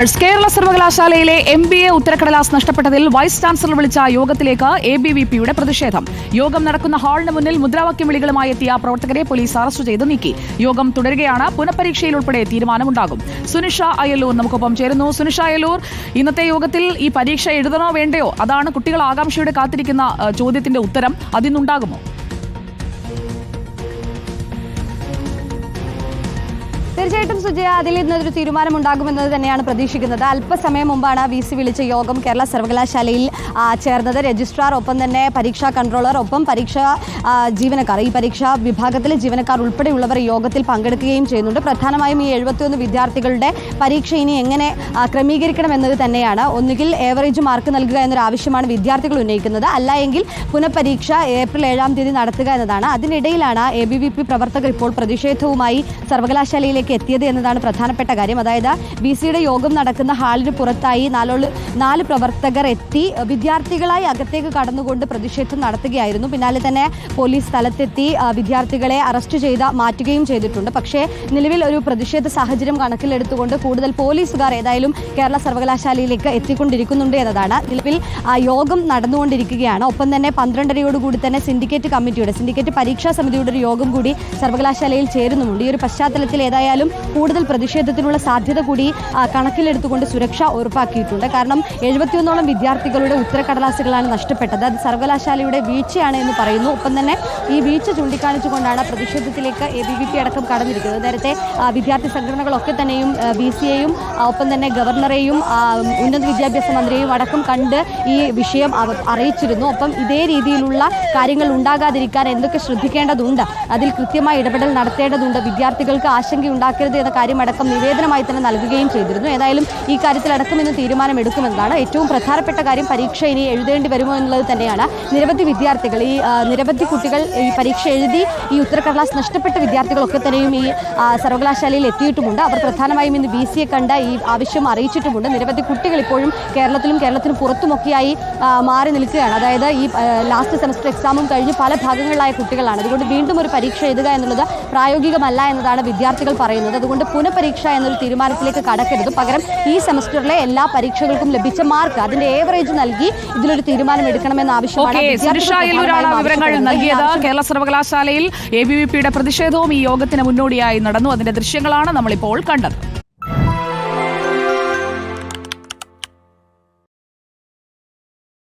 കേരള സർവകലാശാലയിലെ M B A ഉത്തരക്കടലാസ് നഷ്ടപ്പെട്ടതിൽ വൈസ് ചാൻസലർ വിളിച്ച യോഗത്തിലേക്ക് എ ബി വി പിയുടെ പ്രതിഷേധം. യോഗം നടക്കുന്ന ഹാളിന് മുന്നിൽ മുദ്രാവാക്യം വിളികളുമായി എത്തിയ പ്രവർത്തകരെ പോലീസ് അറസ്റ്റ് ചെയ്ത് നീക്കി. യോഗം തുടരുകയാണ്. പുനഃപരീക്ഷയിൽ ഉൾപ്പെടെ തീരുമാനമുണ്ടാകും. സുനിഷ അയലൂർ നമുക്കൊപ്പം ചേരുന്നു. സുനിഷ അയലൂർ ഇന്നത്തെ യോഗത്തിൽ ഈ പരീക്ഷ എഴുതണോ വേണ്ടയോ? അതാണ് കുട്ടികൾ ആകാംക്ഷയോടെ കാത്തിരിക്കുന്ന ചോദ്യത്തിന്റെ ഉത്തരം. അതിന്നുണ്ടാകുമോ? തീർച്ചയായിട്ടും സുജയ അതിൽ ഇന്നൊരു തീരുമാനമുണ്ടാകുമെന്ന് തന്നെയാണ് പ്രതീക്ഷിക്കുന്നത്. അല്പസമയം മുമ്പാണ് വി സി വിളിച്ച യോഗം കേരള സർവകലാശാലയിൽ ചേർന്നത്. രജിസ്ട്രാർ ഒപ്പം തന്നെ പരീക്ഷാ കൺട്രോളർ ഒപ്പം പരീക്ഷാ ജീവനക്കാർ. ഈ പരീക്ഷാ വിഭാഗത്തിലെ ജീവനക്കാർ ഉൾപ്പെടെയുള്ളവർ യോഗത്തിൽ പങ്കെടുക്കുകയും ചെയ്യുന്നുണ്ട്. പ്രധാനമായും ഈ എഴുപത്തിയൊന്ന് വിദ്യാർത്ഥികളുടെ പരീക്ഷ ഇനി എങ്ങനെ ആ, ക്രമീകരിക്കണം എന്നത് തന്നെയാണ്. ഒന്നുകിൽ ഏവറേജ് മാർക്ക് നൽകുക എന്നൊരു ആവശ്യമാണ് വിദ്യാർത്ഥികൾ ഉന്നയിക്കുന്നത്. അല്ല എങ്കിൽ പുനഃപരീക്ഷ ഏപ്രിൽ ഏഴാം തീയതി നടത്തുക എന്നതാണ്. അതിനിടയിലാണ് എ ബി വി പി പ്രവർത്തകർ ഇപ്പോൾ പ്രതിഷേധവുമായി സർവകലാശാലയിലേക്ക് എത്തിയത് എന്നതാണ് പ്രധാനപ്പെട്ട കാര്യം. അതായത് ബി സിയുടെ യോഗം നടക്കുന്ന ഹാളിന് പുറത്തായി നാലോൾ നാല് പ്രവർത്തകർ എത്തി. വിദ്യാർത്ഥികളായി അകത്തേക്ക് കടന്നുകൊണ്ട് പ്രതിഷേധം നടത്തുകയായിരുന്നു. പിന്നാലെ തന്നെ പോലീസ് സ്ഥലത്തെത്തി വിദ്യാർത്ഥികളെ അറസ്റ്റ് ചെയ്ത് മാറ്റുകയും ചെയ്തിട്ടുണ്ട്. പക്ഷേ നിലവിൽ ഒരു പ്രതിഷേധ സാഹചര്യം കണക്കിലെടുത്തുകൊണ്ട് കൂടുതൽ പോലീസുകാർ ഏതായാലും കേരള സർവകലാശാലയിലേക്ക് എത്തിക്കൊണ്ടിരിക്കുന്നുണ്ട് എന്നതാണ്. നിലവിൽ യോഗം നടന്നുകൊണ്ടിരിക്കുകയാണ്. ഒപ്പം തന്നെ പന്ത്രണ്ടരയോടുകൂടി തന്നെ സിൻഡിക്കേറ്റ് കമ്മിറ്റിയുടെ സിൻഡിക്കേറ്റ് പരീക്ഷാ സമിതിയുടെ ഒരു യോഗം കൂടി സർവകലാശാലയിൽ ചേരുന്നുമുണ്ട്. ഈ ഒരു പശ്ചാത്തലത്തിൽ ഏതായാലും കൂടുതൽ പ്രതിഷേധത്തിനുള്ള സാധ്യത കൂടി കണക്കിലെടുത്തുകൊണ്ട് സുരക്ഷ ഉറപ്പാക്കിയിട്ടുണ്ട്. കാരണം എഴുപത്തിയൊന്നോളം വിദ്യാർത്ഥികളുടെ ഉത്തരക്കടലാസുകളാണ് നഷ്ടപ്പെട്ടത്. അത് സർവകലാശാലയുടെ വീഴ്ചയാണ് എന്ന് പറയുന്നു. ഒപ്പം തന്നെ ഈ വീഴ്ച ചൂണ്ടിക്കാണിച്ചുകൊണ്ടാണ് പ്രതിഷേധത്തിലേക്ക് എ ബി വി പി അടക്കം കടന്നിരിക്കുന്നത്. നേരത്തെ വിദ്യാർത്ഥി സംഘടനകളൊക്കെ തന്നെയും ബി സി എയും ഒപ്പം തന്നെ ഗവർണറെയും ഉന്നത വിദ്യാഭ്യാസ മന്ത്രിയെയും അടക്കം കണ്ട് ഈ വിഷയം അറിയിച്ചിരുന്നു. ഒപ്പം ഇതേ രീതിയിലുള്ള കാര്യങ്ങൾ ഉണ്ടാകാതിരിക്കാൻ എന്തൊക്കെ ശ്രദ്ധിക്കേണ്ടതുണ്ട്? അതിൽ കൃത്യമായ ഇടപെടൽ നടത്തേണ്ടതുണ്ട്. വിദ്യാർത്ഥികൾക്ക് ആശങ്കയുണ്ടാക്കരുത് എന്ന കാര്യമടക്കം നിവേദനമായി തന്നെ നൽകുകയും ചെയ്തിരുന്നു. ഏതായാലും ഈ കാര്യത്തിലടക്കം ഇന്ന് തീരുമാനമെടുക്കുമെന്നാണ് ഏറ്റവും പ്രധാനപ്പെട്ട കാര്യം. പരീക്ഷ ഇനി എഴുതേണ്ടി വരുമോ എന്നുള്ളത് തന്നെയാണ് നിരവധി വിദ്യാർത്ഥികൾ. ഈ നിരവധി കുട്ടികൾ ഈ പരീക്ഷ എഴുതി ഈ ഉത്തരക്കടലാസ് നഷ്ടപ്പെട്ട വിദ്യാർത്ഥികളൊക്കെ തന്നെയും ഈ സർവകലാശാലയിൽ എത്തിയിട്ടുമുണ്ട്. അവർ പ്രധാനമായും ഇന്ന് ബി കണ്ട ഈ ആവശ്യം അറിയിച്ചിട്ടുമുണ്ട്. നിരവധി കുട്ടികൾ ഇപ്പോഴും കേരളത്തിലും കേരളത്തിന് പുറത്തുമൊക്കെയായി മാറി നിൽക്കുകയാണ്. അതായത് ഈ ലാസ്റ്റ് സെമസ്റ്റർ എക്സാമും കഴിഞ്ഞ് പല ഭാഗങ്ങളിലായ കുട്ടികളാണ്. അതുകൊണ്ട് വീണ്ടും ഒരു പരീക്ഷ എഴുതുക എന്നുള്ളത് പ്രായോഗികമല്ല എന്നതാണ് വിദ്യാർത്ഥികൾ പറയുന്നത്. അതുകൊണ്ട് പുനഃപരീക്ഷ എന്നൊരു തീരുമാനത്തിലേക്ക് കടക്കരുത്. പകരം ഈ സെമസ്റ്ററിലെ എല്ലാ പരീക്ഷകൾക്കും ലഭിച്ച മാർക്ക് അതിന്റെ ഏവറേജ് നൽകി ഇതിലൊരു തീരുമാനം എടുക്കണമെന്ന ആവശ്യമാണ്. വിവരങ്ങൾ. നൽകിയത്. കേരള സർവകലാശാലയിൽ എ ബി വി പിയുടെ പ്രതിഷേധവും ഈ യോഗത്തിന് മുന്നോടിയായി നടന്നു. അതിന്റെ ദൃശ്യങ്ങളാണ് നമ്മളിപ്പോൾ കണ്ടത്.